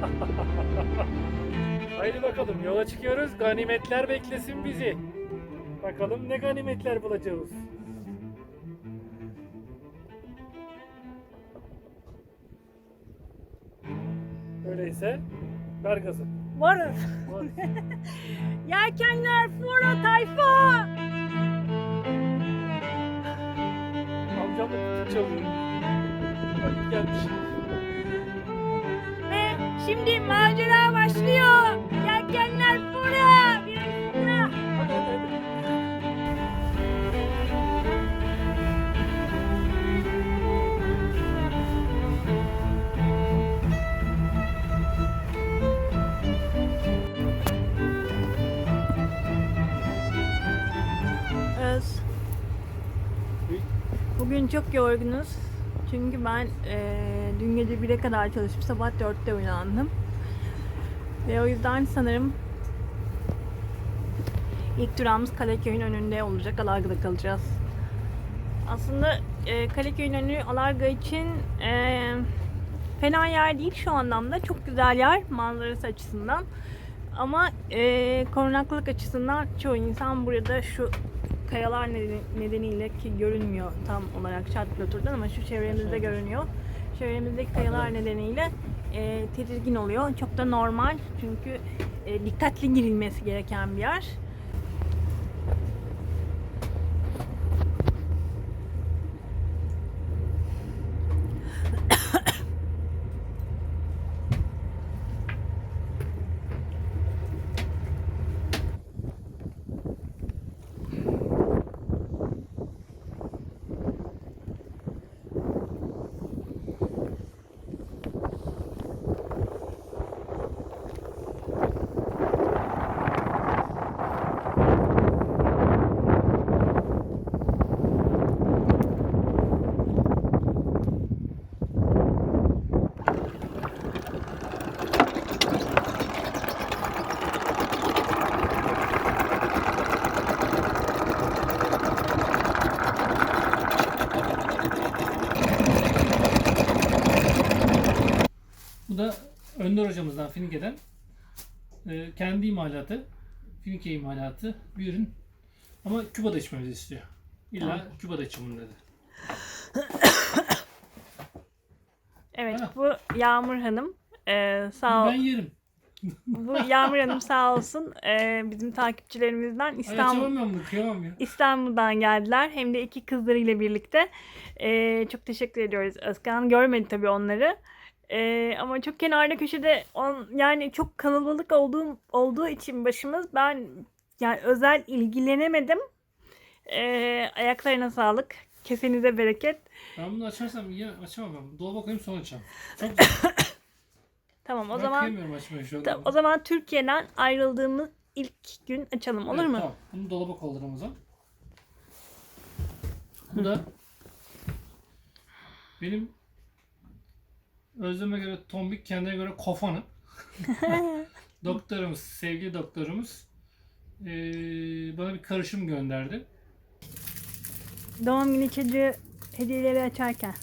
Haydi bakalım yola çıkıyoruz. Ganimetler beklesin bizi. Bakalım ne ganimetler bulacağız. Öyleyse ver gazı. Varız. Var. Yelkenler fora tayfa. Amcam da çalıyor. Hadi gelmiş. Şimdi macera başlıyor. Yelkenler fora. Biraz. Öz. Bugün çok yorgunuz. Çünkü ben eee, dün gece 1'e kadar çalışıp sabah 4'te uyandım. Ve o yüzden sanırım ilk durağımız Kaleköy'ün önünde olacak. Alarga'da kalacağız. Aslında eee Kaleköy'ün önü Alarga için eee, fena yer değil şu anlamda. Çok güzel yer manzarası açısından. Ama eee korunaklık açısından çoğu insan burada şu kayalar nedeni- nedeniyle ki görünmüyor tam olarak şart turdan ama şu çevremizde görünüyor. Çevremizdeki kayalar nedeniyle eee, tedirgin oluyor. Çok da normal çünkü eee, dikkatli girilmesi gereken bir yer. Bu da Önder hocamızdan Finike'den e, kendi imalatı, Finike imalatı bir ürün. Ama Küba'da içmemizi istiyor. İlla Küba'da için dedi. Evet Ha. bu Yağmur Hanım. Eee, sağ ol. Ben yerim. Bu Yağmur Hanım sağ olsun eee, bizim takipçilerimizden Ay İstanbul açamam kıyamam ya. İstanbul'dan geldiler. Hem de iki kızlarıyla birlikte. Ee, çok teşekkür ediyoruz. Özkan görmedi tabii onları. Ee, ama çok kenarda köşede on, yani çok kalabalık olduğum olduğu için başımız ben yani özel ilgilenemedim. Ee, ayaklarına sağlık. Kesenize bereket. Ben bunu açarsam iyi açamam ben. Dolaba koyayım sonra açacağım. Çok güzel. Tamam o ben zaman ta- o zaman Türkiye'den ayrıldığımız ilk gün açalım olur Evet, mu? Tamam. Bunu dolaba kaldıralım o zaman. Bu da benim özleme göre tombik kendine göre kofanı. doktorumuz, sevgili doktorumuz eee, bana bir karışım gönderdi. Doğum günü çocuğu hediyeleri açarken.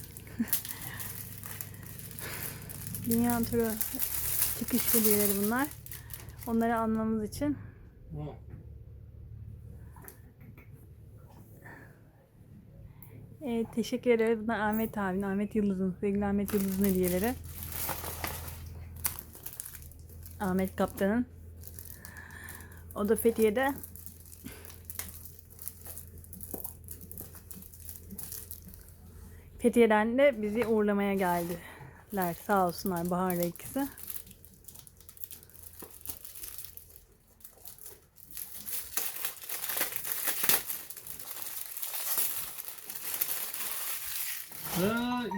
Dünya turu çıkış hediyeleri bunlar. Onları almamız için. Wow. Evet, teşekkür ederiz. Bunlar Ahmet abinin, Ahmet Yıldız'ın, sevgili Ahmet Yıldız'ın hediyeleri. Ahmet Kaptan'ın. O da Fethiye'de. Fethiye'den de bizi uğurlamaya geldiler. Sağ olsunlar Bahar'la ikisi.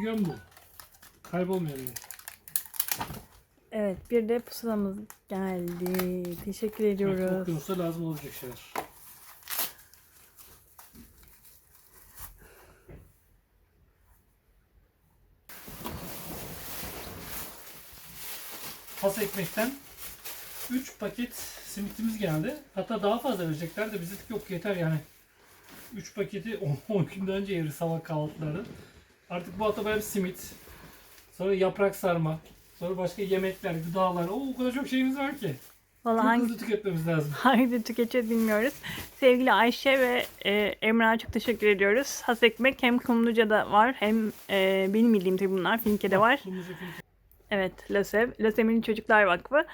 Yön bu. Kaybolmuyor diye. Evet, bir de pusulamız geldi. Teşekkür Evet, ediyoruz. okyanusta lazım olacak şeyler. Has ekmekten 3 paket simitimiz geldi. Hatta daha fazla verecekler de biz dedik yok yeter yani. 3 paketi 10 günden önce yeriz sabah kahvaltılarda. Artık bu hafta böyle simit. Sonra yaprak sarma. Sonra başka yemekler, gıdalar. Oo, o kadar çok şeyimiz var ki. Valla Çok hangi hızlı tüketmemiz lazım. hangi tüketeceğiz bilmiyoruz. Sevgili Ayşe ve e, Emrah'a çok teşekkür ediyoruz. Has ekmek hem Kumluca'da var hem e, benim bildiğim tabii bunlar Finke'de var. Kırmızı film- Evet, LÖSEV, LÖSEV'in Çocuklar Vakfı.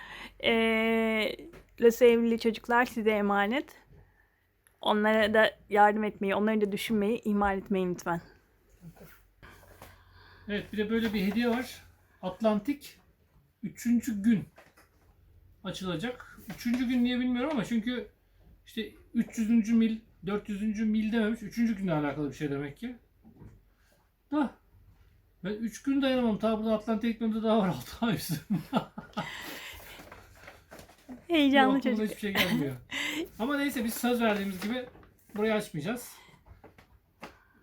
Ee, LÖSEV'li çocuklar size emanet. Onlara da yardım etmeyi, onları da düşünmeyi ihmal etmeyin lütfen. Evet bir de böyle bir hediye var. Atlantik 3. gün açılacak. 3. gün niye bilmiyorum ama çünkü işte 300. mil, 400. mil dememiş. 3. günle alakalı bir şey demek ki. Da ben 3 gün dayanamam. Ta burada Atlantik ekmemde daha var 6 ay üstü. Heyecanlı çocuk. hiçbir şey gelmiyor. Ama neyse biz söz verdiğimiz gibi burayı açmayacağız.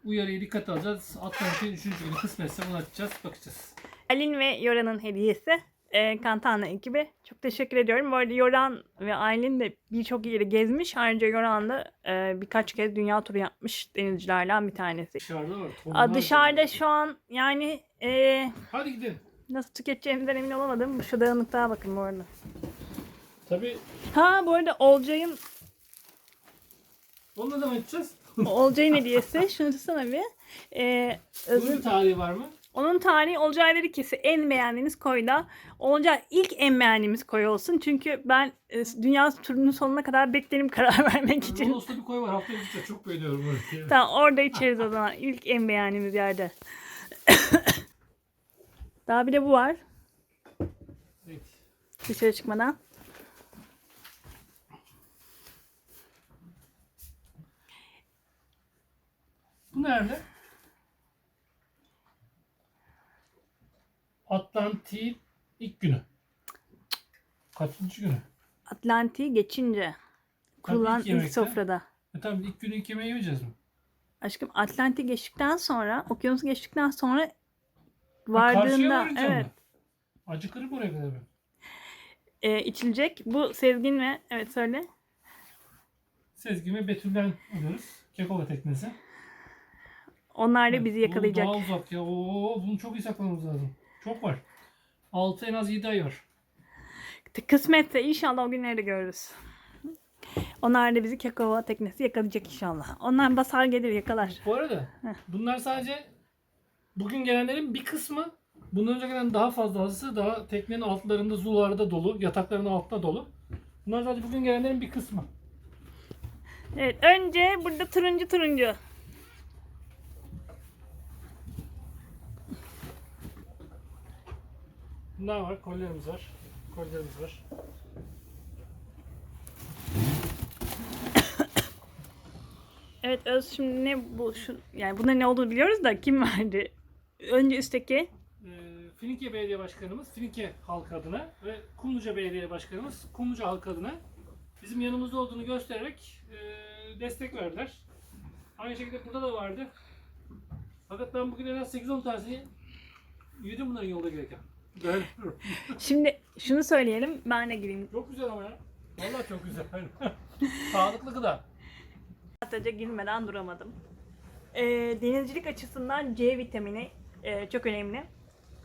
Uyarıyı dikkate alacağız. Atlantik'in 3. günü kısmetse bunu açacağız. Bakacağız. Alin ve Yora'nın hediyesi. E, Kantana ekibi. Çok teşekkür ediyorum. Bu arada Yoran ve Aylin de birçok yeri gezmiş. Ayrıca Yoran da e, birkaç kez dünya turu yapmış denizcilerden bir tanesi. Dışarıda var. Aa, dışarıda şu an yani e, Hadi gidelim. nasıl tüketeceğimizden emin olamadım. Şu dağınıklığa bakın bu arada. Tabii Ha bu arada Olcay'ın onu ne zaman içeceğiz? Olcay'ın hediyesi. Şunu tutsana bir. Ee, Bunun özür, tarihi var mı? onun tarihi Olcay dedi ki en beğendiğiniz koyda. Olcay ilk en beğendiğimiz koy olsun. Çünkü ben e, dünya turunun sonuna kadar beklerim karar vermek için. Rodos'ta bir koy var. Haftaya gideceğiz. Çok beğeniyorum orayı. Tamam orada içeriz o zaman. İlk en beğendiğimiz yerde. Daha bir de bu var. Evet. Dışarı çıkmadan. Bu nerede? Atlantik'in ilk günü. Kaçıncı günü? Atlantik'i geçince. Kurulan ilk ilk, yemekte. sofrada. E tamam ilk günü ilk yemeği yemeyeceğiz mi? Aşkım Atlantik geçtikten sonra, okyanus geçtikten sonra Ha, karşıya vardığında evet mı? Acıkırım oraya kadar ben. e, içilecek. Bu Sezgin ve evet söyle. Sezgin ve Betül'den alıyoruz. Kekova teknesi. Onlar da Evet, bizi yakalayacak. Daha uzak ya. Oo, bunu çok iyi saklamamız lazım. Çok var. 6 en az 7 ay var. Kısmetse inşallah o günleri de görürüz. Onlar da bizi Kekova teknesi yakalayacak inşallah. Onlar basar gelir yakalar. Bu arada bunlar sadece bugün gelenlerin bir kısmı. Bundan önce gelen daha fazlası daha teknenin altlarında, zularda dolu, yatakların altında dolu. Bunlar sadece bugün gelenlerin bir kısmı. Evet önce burada turuncu turuncu. Bunlar var, kolyelerimiz var. Kolyelerimiz var. Evet Öz şimdi ne bu şu yani bunların ne olduğunu biliyoruz da kim verdi? Önce üstteki Ee, Finike Belediye Başkanımız Finike halkı adına ve Kumluca Belediye Başkanımız Kumluca halkı adına bizim yanımızda olduğunu göstererek e, destek verdiler. Aynı şekilde burada da vardı. Fakat ben bugün en az 8-10 tanesini yedim bunların yolda gelirken. Şimdi şunu söyleyelim ben de gireyim. çok güzel ama ya. Vallahi çok güzel. Sağlıklı gıda. Ataca girmeden duramadım. Ee, denizcilik açısından C vitamini e, çok önemli.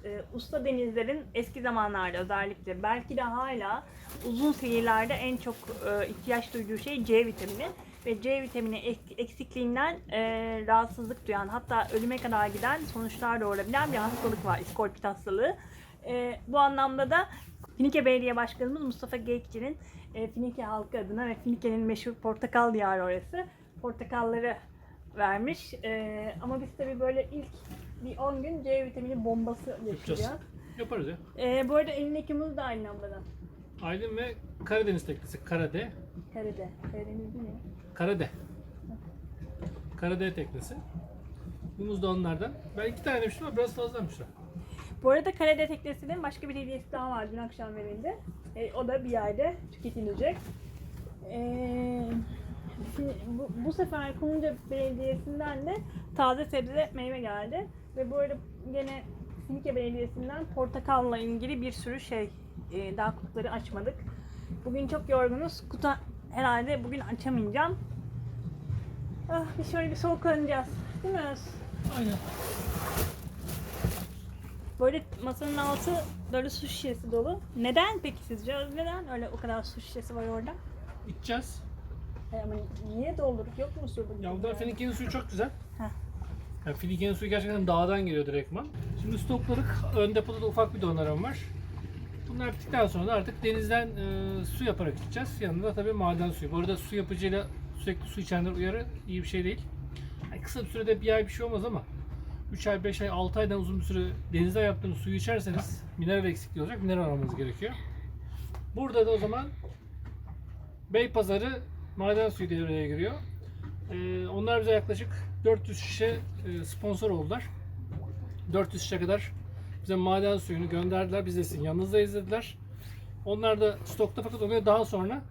Ee, usta denizlerin eski zamanlarda özellikle belki de hala uzun seyirlerde en çok e, ihtiyaç duyduğu şey C vitamini. Ve C vitamini ek- eksikliğinden e, rahatsızlık duyan hatta ölüme kadar giden sonuçlar doğurabilen bir hastalık var. İskorpit hastalığı. E, bu anlamda da Finike Belediye Başkanımız Mustafa Geyikçi'nin e, Finike halkı adına ve Finike'nin meşhur portakal diyarı orası. Portakalları vermiş. E, ama biz tabii böyle ilk bir 10 gün C vitamini bombası Yapacağız. yaşayacağız. Yaparız ya. E, bu arada elindeki muz da aynı lambadan. Aydın ve Karadeniz teknesi. Karade. Karade. Karadeniz mi? Karade. Karade teknesi. Yunus da onlardan. Ben iki tane demiştim ama biraz fazlamışlar. Bu arada Karade teknesinin başka bir hediyesi daha var dün akşam verildi. E, o da bir yerde tüketilecek. E, bu, bu sefer Kumluca Belediyesi'nden de taze sebze meyve geldi. Ve bu arada gene Sinike Belediyesi'nden portakalla ilgili bir sürü şey e, daha kutuları açmadık. Bugün çok yorgunuz. Kutu herhalde bugün açamayacağım. Ah, bir şöyle bir soluklanacağız. Değil mi? Aynen. Böyle masanın altı böyle su şişesi dolu. Neden peki sizce? Neden öyle o kadar su şişesi var orada? İçeceğiz. E ama niye doldurduk? Yok mu su? Ya burada Finike'nin suyu çok güzel. Heh. Yani Finike'nin suyu gerçekten dağdan geliyor direktman. Şimdi stokladık. Ön depoda da ufak bir donarım var. Bunlar bittikten sonra da artık denizden e, su yaparak içeceğiz. Yanında tabii maden suyu. Bu arada su yapıcıyla sürekli su içenler uyarı iyi bir şey değil. Yani kısa bir sürede bir ay bir şey olmaz ama 3 ay, 5 ay, 6 aydan uzun bir süre denizde yaptığınız suyu içerseniz mineral eksikliği olacak. Mineral almanız gerekiyor. Burada da o zaman Beypazarı maden suyu devreye giriyor. Ee, onlar bize yaklaşık 400 şişe e, sponsor oldular. 400 şişe kadar bize maden suyunu gönderdiler. Biz de sizin yanınızdayız dediler. Onlar da stokta fakat onu daha sonra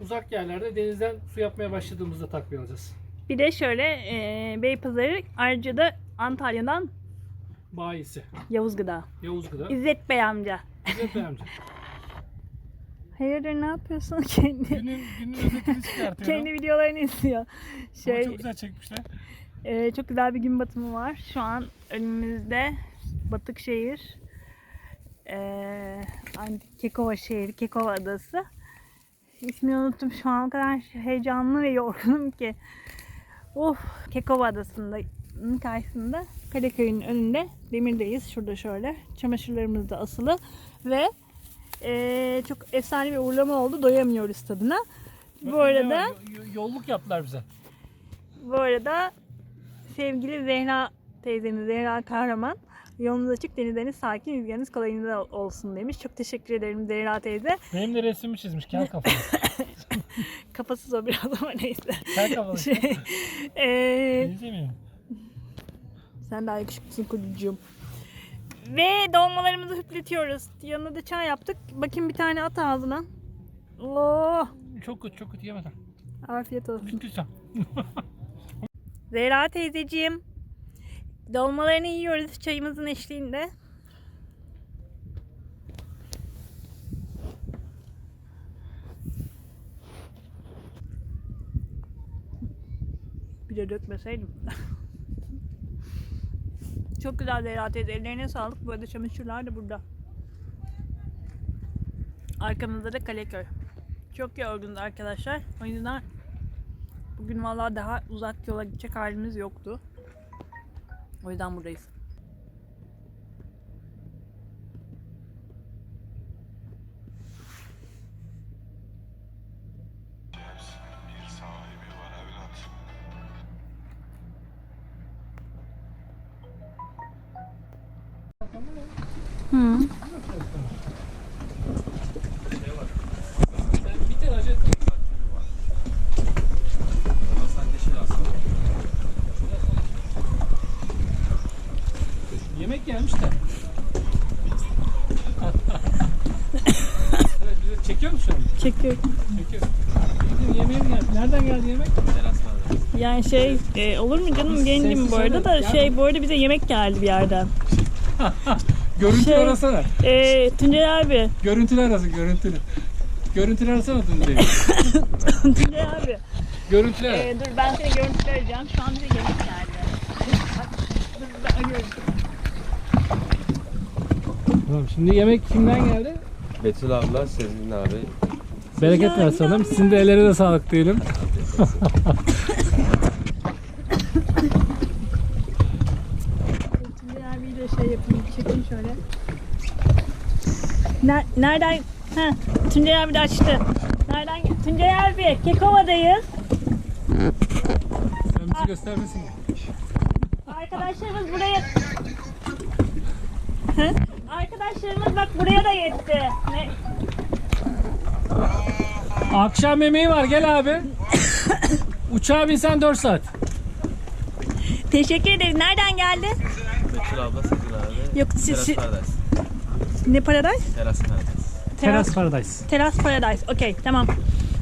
uzak yerlerde denizden su yapmaya başladığımızda takviye alacağız. Bir de şöyle e, Beypazarı ayrıca da Antalya'dan Bayisi. Yavuz Gıda. Yavuz Gıda. İzzet Bey amca. İzzet Bey amca. Hayırdır ne yapıyorsun? Kendi, Günün, günün özetini çıkartıyorum. kendi videolarını izliyor. Ama Şey, çok güzel çekmişler. e, çok güzel bir gün batımı var. Şu an önümüzde Batıkşehir. E, Antik Kekova şehri, Kekova adası. İsmini unuttum. Şu an o kadar heyecanlı ve yorgunum ki. Of, Kekova adasında karşısında Kaleköy'ün önünde demirdeyiz. Şurada şöyle. Çamaşırlarımız da asılı ve eee, çok efsane bir uğurlama oldu. Doyamıyoruz tadına. Bu arada Yo- Yolluk yaptılar bize. bu arada sevgili Zehra teyzemiz Zehra Kahraman yolunuz açık denizleriniz sakin rüzgarınız kolayınıza olsun demiş. Çok teşekkür ederim Zehra teyze. Benim de resmimi çizmiş. Kel kafalı. Kafasız o biraz ama neyse. Kel kafalı. Şey, Benzemiyor. Sen daha yakışıklısın kuzucuğum. Ve dolmalarımızı hüpletiyoruz. Yanına da çay yaptık. Bakayım bir tane at ağzına. Oh, Çok kötü, çok kötü yemeden. afiyet olsun. Lütfen. Zehra teyzeciğim. Dolmalarını yiyoruz çayımızın eşliğinde. Bir de dökmeseydim. Çok güzel Zehra teyze. Ellerine sağlık. Bu arada çamaşırlar da burada. Arkamızda da Kaleköy. Çok yorgunuz arkadaşlar. O yüzden Bugün vallahi daha uzak yola gidecek halimiz yoktu. O yüzden buradayız. Yemek gelmiş de. evet, bize çekiyor musun? Çekiyorum. Çekiyor. Yemeğe mi geldi? Nereden geldi yemek? Yani şey e, olur mu canım gencim Sessiz bu arada da söyle. şey bu arada bize yemek geldi bir yerden. Görüntülü Şey- arasana. E, Tuncay abi. Görüntülü arası, görüntülü. Görüntülü arasana Tuncay'ı. Tuncay abi. Görüntülü ara. E, dur ben seni görüntülü arayacağım. Şu an bize yemek geldi. dur ben arıyorum. Tamam, şimdi yemek kimden geldi? Betül abla, Sezgin abi. Bereket Ya, versin hanım. Sizin de ellerine sağlık diyelim. Tuncay abiyi de şey yapayım. Çekeyim şöyle. Ner- nereden? Ha, Tuncay abi de açtı. Nereden? Tuncay abi, Kekova'dayız. Sen bizi göstermesin. Arkadaşlarımız buraya... Arkadaşlarımız bak buraya da yetti. Ne? Akşam yemeği var gel abi. Uçağa binsen 4 saat. Teşekkür ederiz. Nereden geldi? Betül abla, Sezgin abi. Yok siz, Teras Paradise. ne paradise? Teras Paradise. Teras Paradise. Teras Paradise. Okey tamam.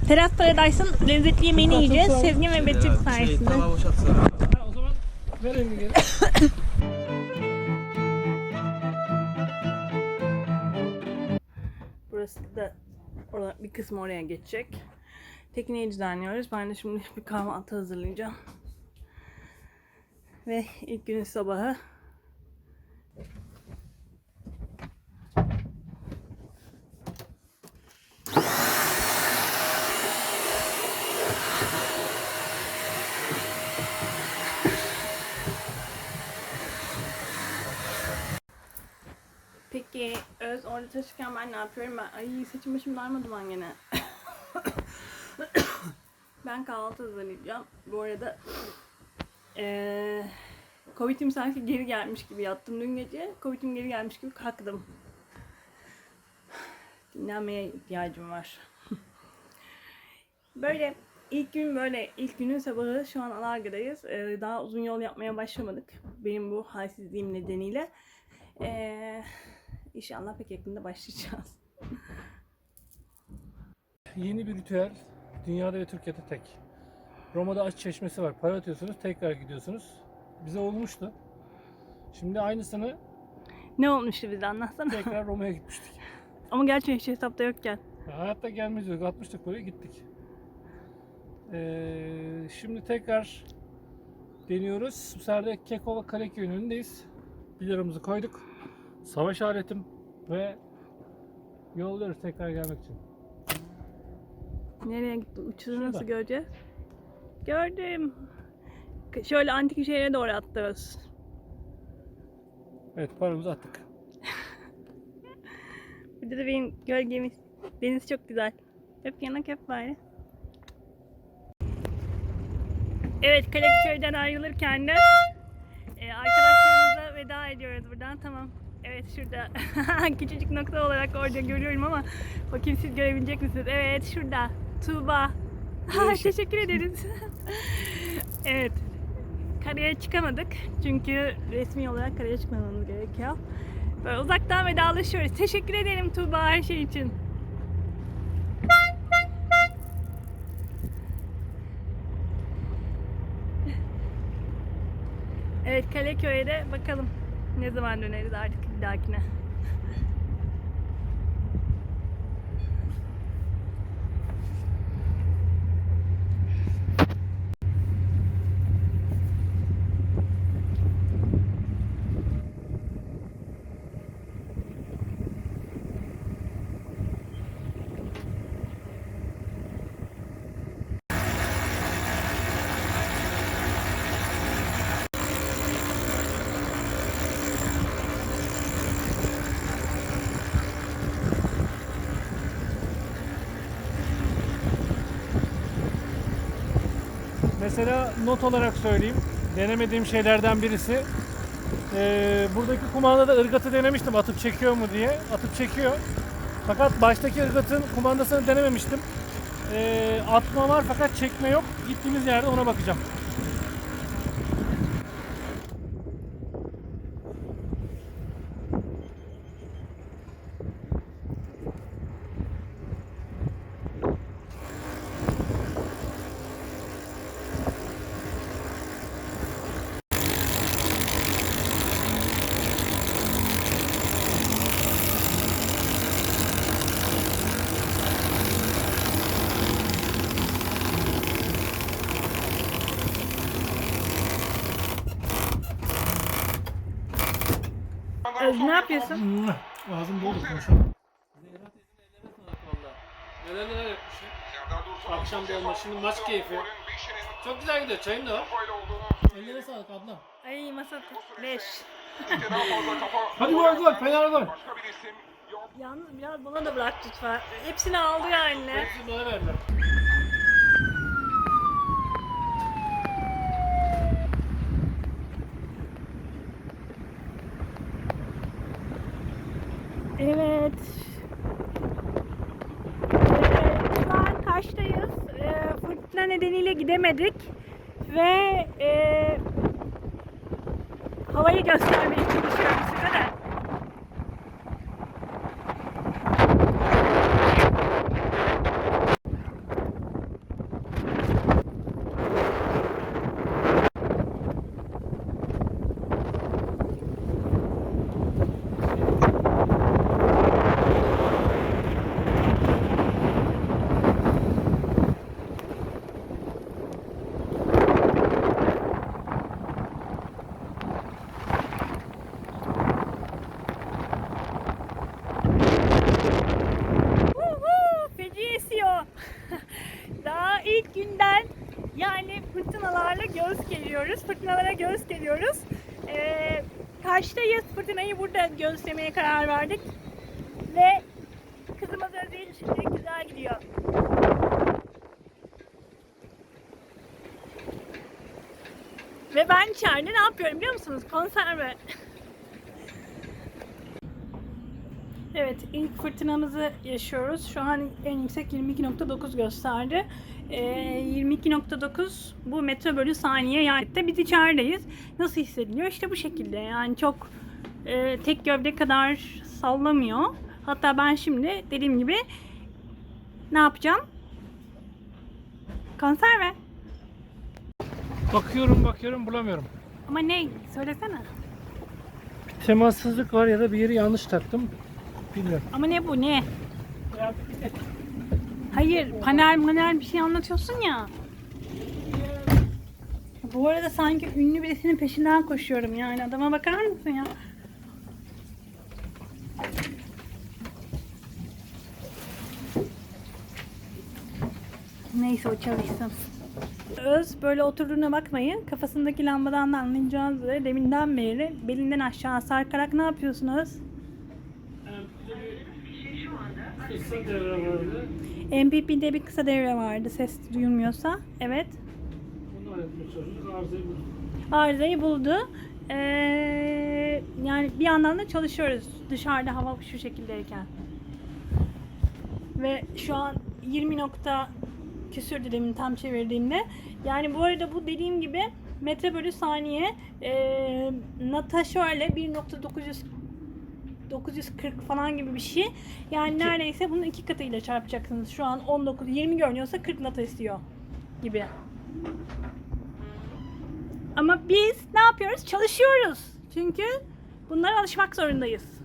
Teras Paradise'ın lezzetli yemeğini yiyeceğiz. Sezgin ve Betül Şey, sayesinde. tava boşaltsana. Ha, o zaman ver elini geri. da orada bir kısmı oraya geçecek. Tekneyi düzenliyoruz. Ben de şimdi bir kahvaltı hazırlayacağım. Ve ilk günün sabahı Peki Öz orada taşırken ben ne yapıyorum? Ben ay saçım başım darmaduman gene. ben kahvaltı hazırlayacağım. Bu arada eee Covid'im sanki geri gelmiş gibi yattım dün gece. Covid'im geri gelmiş gibi kalktım. Dinlenmeye ihtiyacım var. böyle ilk gün böyle ilk günün sabahı şu an Alarga'dayız. Ee, daha uzun yol yapmaya başlamadık. Benim bu halsizliğim nedeniyle. Ee, inşallah pek yakında başlayacağız. Yeni bir ritüel. Dünyada ve Türkiye'de tek. Roma'da aç çeşmesi var. Para atıyorsunuz, tekrar gidiyorsunuz. Bize olmuştu. Şimdi aynısını Ne olmuştu bize anlatsana. tekrar Roma'ya gitmiştik. Ama gerçi hiç hesapta yokken. Ya Hayatta gelmez yok. Atmıştık buraya gittik. Ee, şimdi tekrar deniyoruz. Bu sefer de Kekova Kaleköy'ün önündeyiz. 1 liramızı koyduk. Savaş aletim ve yolluyoruz tekrar gelmek için. Nereye gitti? Uçuru Şurada. nasıl göreceğiz? Gördüm. Şöyle antik şehre doğru atlıyoruz. Evet paramızı attık. Burada da benim gölgemiz. Deniz çok güzel. Hep yanak hep bari. Evet Kalepköy'den ayrılırken de e, arkadaşlarımıza veda ediyoruz buradan. Tamam. Evet şurada küçücük nokta olarak orada görüyorum ama bakayım siz görebilecek misiniz? Evet şurada. Tuğba. Teşekkür ederiz. evet. Karaya çıkamadık. Çünkü resmi olarak karaya çıkmamamız gerekiyor. Böyle uzaktan vedalaşıyoruz. Teşekkür ederim Tuğba her şey için. Evet Kaleköy'e de bakalım ne zaman döneriz artık dahakine. Mesela not olarak söyleyeyim. Denemediğim şeylerden birisi. Ee, buradaki kumandada ırgatı denemiştim atıp çekiyor mu diye. Atıp çekiyor. Fakat baştaki ırgatın kumandasını denememiştim. Ee, atma var fakat çekme yok. Gittiğimiz yerde ona bakacağım. Öz ne yapıyorsun? Ağzım doldu konuşalım. Neler neler yapmışsın. Akşam dolma, şimdi maç keyfi. Çok güzel gidiyor, çayın da var. Ellerine sağlık ablam. Ay masa 5. Hadi gol gol, Fener gol. Yalnız biraz bana da bırak lütfen. Hepsini aldı ya anne. Hepsini bana verdiler. Evet. Ee, şu an Kaş'tayız. Ee, fırtına nedeniyle gidemedik. Ve e, havayı göstermeye çalışıyorum size de. Gözlemeye karar verdik. Ve kızımız Özil şimdi güzel gidiyor. Ve ben içeride ne yapıyorum biliyor musunuz? Konserve. Evet, ilk fırtınamızı yaşıyoruz. Şu an en yüksek 22.9 gösterdi. Ee, 22.9 bu metre bölü saniye yani de biz içerideyiz. Nasıl hissediliyor? İşte bu şekilde. Yani çok e, tek gövde kadar sallamıyor. Hatta ben şimdi dediğim gibi ne yapacağım? Konserve. Bakıyorum bakıyorum bulamıyorum. Ama ne? Söylesene. Temassızlık var ya da bir yeri yanlış taktım. Bilmiyorum. Ama ne bu ne? Hayır panel panel bir şey anlatıyorsun ya. Bu arada sanki ünlü birisinin peşinden koşuyorum yani adama bakar mısın ya? Neyse o çalışsın. Öz böyle oturduğuna bakmayın. Kafasındaki lambadan da anlayacağınız üzere deminden beri belinden aşağı sarkarak ne? Kısa devre vardı. MPP'de bir kısa devre vardı ses duyulmuyorsa. Evet. Çalışıyoruz. Arızayı bulduk. Arızayı buldu. Ee, yani bir yandan da çalışıyoruz dışarıda hava şu şekildeyken. Ve şu an 20 nokta küsürdü demin tam çevirdiğimde. Yani bu arada bu dediğim gibi metre bölü saniye ee, nata şöyle 1.900 940 falan gibi bir şey. Yani neredeyse bunun iki katıyla çarpacaksınız. Şu an 19 20 görünüyorsa 40 nata istiyor gibi. Ama biz ne yapıyoruz? Çalışıyoruz. Çünkü bunlara alışmak zorundayız.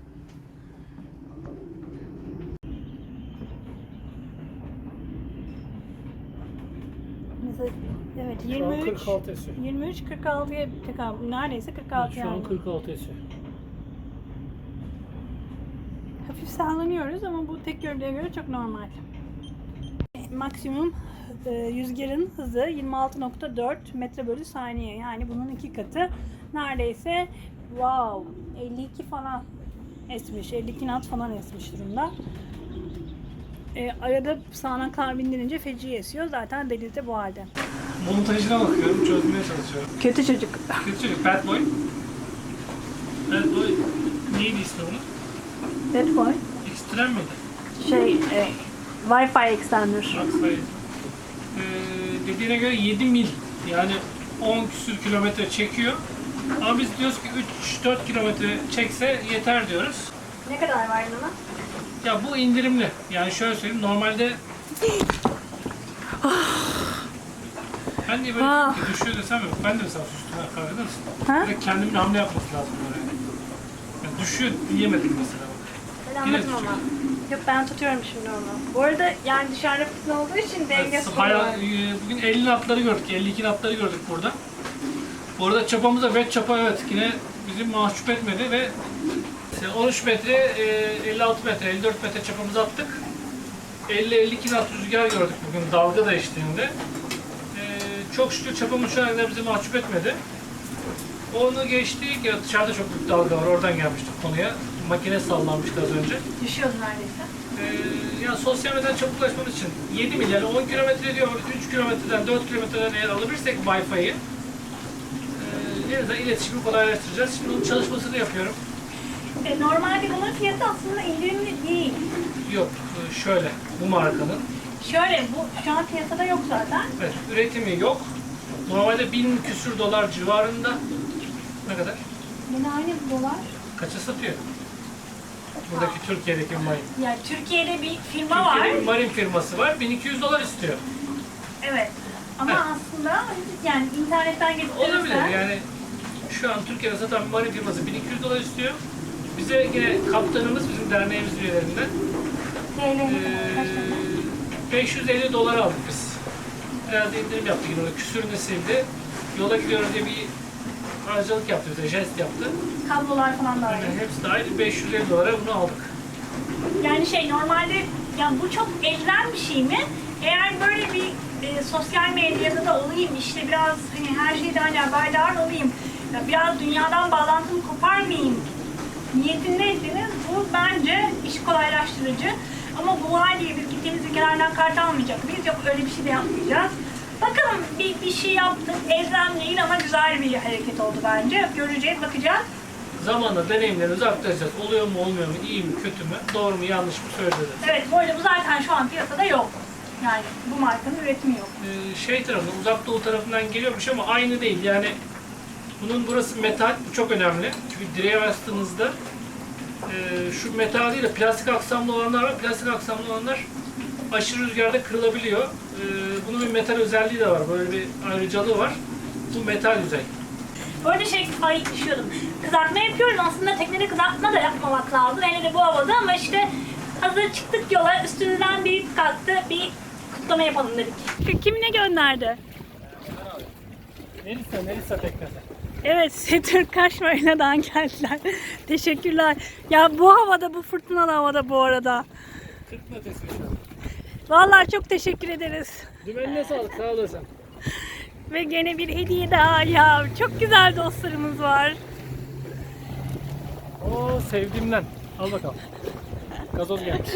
Evet Şu an 23 46 esiyor. 23 46'ya tekabül neredeyse 46 Şu yani. an 46 esiyor. Hafif sallanıyoruz ama bu tek gövdeye göre çok normal. Maksimum e, rüzgarın hızı 26.4 metre bölü saniye. Yani bunun iki katı. Neredeyse wow 52 falan esmiş. 52 knot falan esmiş durumda. E, arada sağanak kar bindirince feci esiyor. Zaten denizde bu halde. Montajına bakıyorum, çözmeye çalışıyorum. Kötü çocuk. Kötü çocuk, Bad Boy. Bad Boy neydi ismi bunun? Bad boy. Extreme miydi? Şey, e, Wi-Fi extender. Rockstar. Dediğine göre 7 mil yani 10 küsür kilometre çekiyor. Ama biz diyoruz ki 3-4 kilometre çekse yeter diyoruz. Ne kadar var yanına? Ya bu indirimli. Yani şöyle söyleyeyim normalde ben de böyle Ah. düşüyor desem yok. Ben de mesela sustum. Ha, farkında mısın? Ha? Direkt kendimin hamle yapması lazım böyle. Yani düşüyor diyemedim mesela. Ben Yine tutuyor. ama. Yok ben tutuyorum şimdi onu. Bu arada yani dışarıda fırtına olduğu için denge Evet, sorunu bayağı, var. e, bugün 50 natları gördük, 52 natları gördük burada. Bu arada çapamız da wet çapa evet yine bizi mahcup etmedi ve işte 13 metre, e, 56 metre, 54 metre çapamızı attık. 50-52 knot rüzgar gördük bugün dalga da eşliğinde. E, çok şükür çapamız şu anda bizi mahcup etmedi. Onu geçtik, ya dışarıda çok büyük dalga var, oradan gelmiştik konuya. Makine sallanmıştı az önce. Düşüyoruz neredeyse. Ee, yani sosyal medyadan çabuk ulaşmamız için 7 milyar 10 kilometre diyor 3 kilometreden 4 kilometreden eğer alabilirsek Wi-Fi'yi e, en azından iletişimi kolaylaştıracağız. Şimdi onun çalışmasını yapıyorum. E, normalde bunun fiyatı aslında indirimli değil. Yok e, şöyle bu markanın Şöyle bu şu an piyasada yok zaten. evet, üretimi yok. Normalde 1000 küsür dolar civarında ne kadar? Yine aynı dolar. Kaça satıyor? Buradaki Türkiye'deki Marin. Yani Türkiye'de bir firma var. Türkiye'de bir Marin firması var. 1200 dolar istiyor. Evet. Ama Evet. aslında yani internetten getirirsen Olabilir yani şu an Türkiye'de satan Marin firması 1200 dolar istiyor. Bize yine kaptanımız bizim derneğimiz üyelerinden kaç tane? 550 dolar aldık biz. Da indirim yaptık yine orada küsürünü sildi. Yola gidiyoruz diye bir harcalık yaptı bize, jest yaptı. kablolar falan da var. Yani hepsi dahil 550 dolara bunu aldık. Yani şey normalde ya bu çok elden bir şey mi? Eğer böyle bir e, sosyal medyada da olayım işte biraz hani her şeyden haberdar olayım. ya biraz dünyadan bağlantımı koparmayayım niyetindeyseniz bu bence işi kolaylaştırıcı. Ama bu diye biz gittiğimiz ülkelerden kart almayacak mıyız? Yok öyle bir şey de yapmayacağız. Bakalım bir, bir şey yaptık. Elzem değil ama güzel bir hareket oldu bence. Göreceğiz, bakacağız. Zamanla deneyimlerimizi aktaracağız. Oluyor mu olmuyor mu, iyi mi kötü mü, doğru mu yanlış mı söyledi. Evet bu arada bu zaten şu an piyasada yok. Yani bu markanın üretimi yok. Ee, şey tarafından, uzak doğu tarafından geliyormuş ama aynı değil. Yani bunun burası metal, bu çok önemli. Çünkü direğe bastığınızda e, şu metal değil de plastik aksamlı olanlar var. Plastik aksamlı olanlar aşırı rüzgarda kırılabiliyor. E, bunun bir metal özelliği de var. Böyle bir ayrıcalığı var. Bu metal yüzey. Bu arada şey, ay düşüyordum. Kızartma yapıyoruz. Aslında teknede kızartma da yapmamak lazım. Hele de bu havada ama işte hazır çıktık yola üstünden bir kalktı bir kutlama yapalım dedik. Kim ne gönderdi? Melisa, Melisa teknesi. Evet, Türk Kaşmarina'dan geldiler. Teşekkürler. Ya bu havada, bu fırtınalı havada bu arada. Şu an. Vallahi çok teşekkür ederiz. Dümenine sağlık, sağ olasın. Ve gene bir hediye daha ya. Çok güzel dostlarımız var. Oo sevdiğimden. Al bakalım. Gazoz gelmiş.